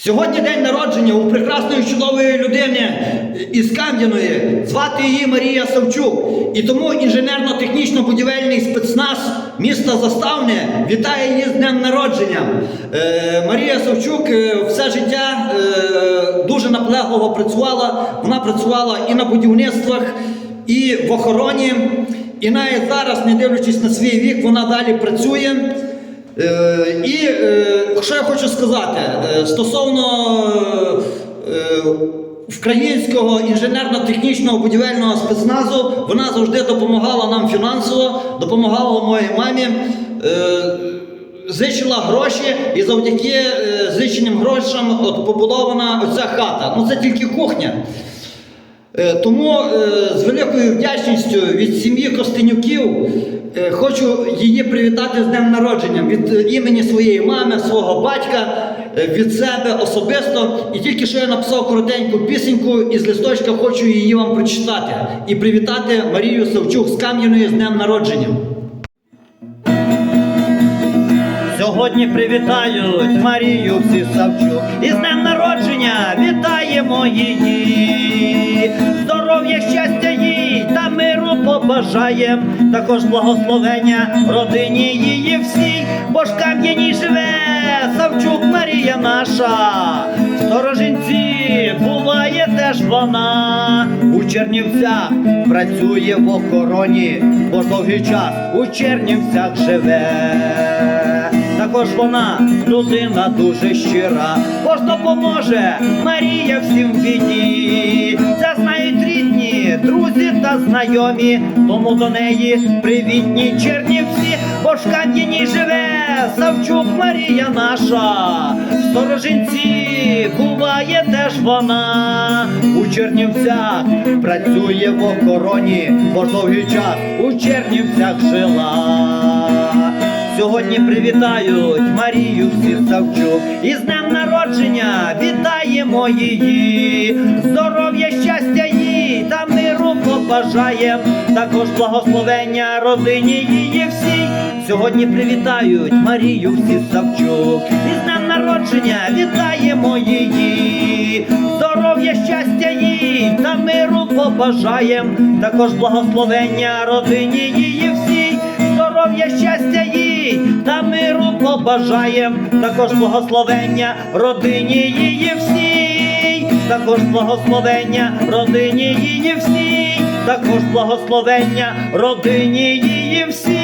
Сьогодні день народження у прекрасної чудової людини із Кам'яної. Звати її Марія Савчук. І тому інженерно-технічно-будівельний спецназ міста Заставне вітає її з днем народження. Е, Марія Савчук е, все життя е, дуже наполегливо працювала. Вона працювала і на будівництвах, і в охороні. І навіть зараз, не дивлячись на свій вік, вона далі працює. Е, І е, що я хочу сказати е, стосовно українського інженерно-технічного будівельного спецназу, вона завжди допомагала нам фінансово, допомагала моїй мамі. Зичила гроші, і завдяки зиченим грошам от побудована оця хата. Ну це тільки кухня. Е, Тому е, з великою вдячністю від сім'ї Костенюків е, хочу її привітати з днем народження від імені своєї мами, свого батька, від себе особисто. І тільки що я написав коротеньку пісеньку із листочка, хочу її вам прочитати і привітати Марію Савчук з Кам'яної з днем народження. Сьогодні привітають Марію всі Савчук. І з днем народження вітаємо її. Здоров'я, щастя їй та миру побажаєм. Також благословення родині її всій, бо ж кам'яній живе Савчук Марія наша. В Сторожинці буває теж вона. У Чернівцях працює в охороні, бо довгий час у Чернівцях живе. Також вона людина дуже щира, бо допоможе Марія всім біді. Це знають рідні, друзі та знайомі, тому до неї привітні чернівці, бо ж в Кам'яній живе Савчук Марія наша. В Сторожинці буває теж вона. У Чернівцях працює в охороні, бо довгий час у Чернівцях жила. Сьогодні привітають Марію всі Савчук і з днем народження вітаємо її. Здоров'я, щастя їй та миру побажаєм. Також благословення родині її всій. Сьогодні привітають Марію всі Савчук. І з днем народження вітаємо її. Здоров'я, щастя їй та миру побажаєм. Також благословення родині її всій здоров'я, щастя їй та миру побажаєм, також благословення родині її всій, також благословення родині її всій, також благословення родині її всій.